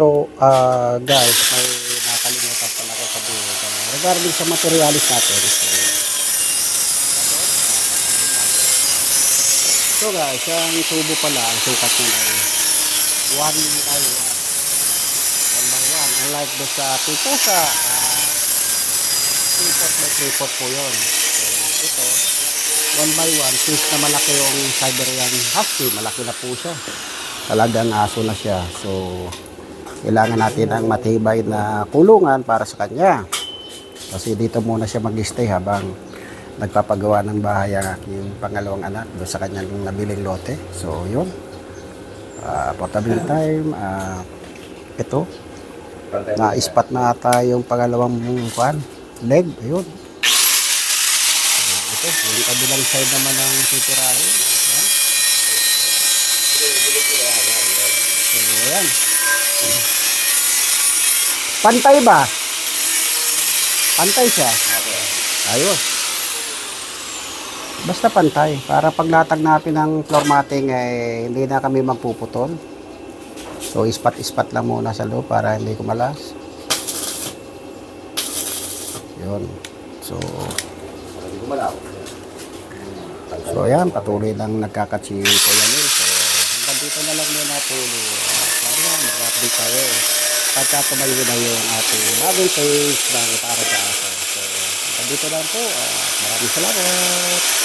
So, ah guys, may nakalimutan pala ko sabihin. Uh, regarding sa materialis natin. So, so guys, ang tubo pala, ang sukat niya ay 1 by 1. 1 by 1. Unlike doon sa pitosa, ah, 3 by 3 po yun. So, ito, 1 by 1, since na malaki yung Siberian Husky, malaki na po siya. Talagang aso na siya. So, kailangan natin ng matibay na kulungan para sa kanya. Kasi dito muna siya mag-stay habang nagpapagawa ng bahay ang aking pangalawang anak doon sa kanyang nabiling lote. So, yun. Uh, portable time. ah, ito. Na-spot na ata yung pangalawang kuan, leg. Ayun. Ito. Yung kabilang side naman ng titirahin. Ayan. So, ayan. Pantay ba? Pantay siya. Ayos. Basta pantay. Para pag natag natin ng floor matting, eh, hindi na kami magpuputol. So, ispat-ispat lang muna sa loob para hindi kumalas. Yun. So, so ayan, patuloy lang nagkakat si Kuya Will. So, hanggang dito na lang muna po. Mamaya mag-update tayo. Pagka tumayo na yung ating bagong page ng para sa aso. So, dito lang po. Ah, maraming salamat.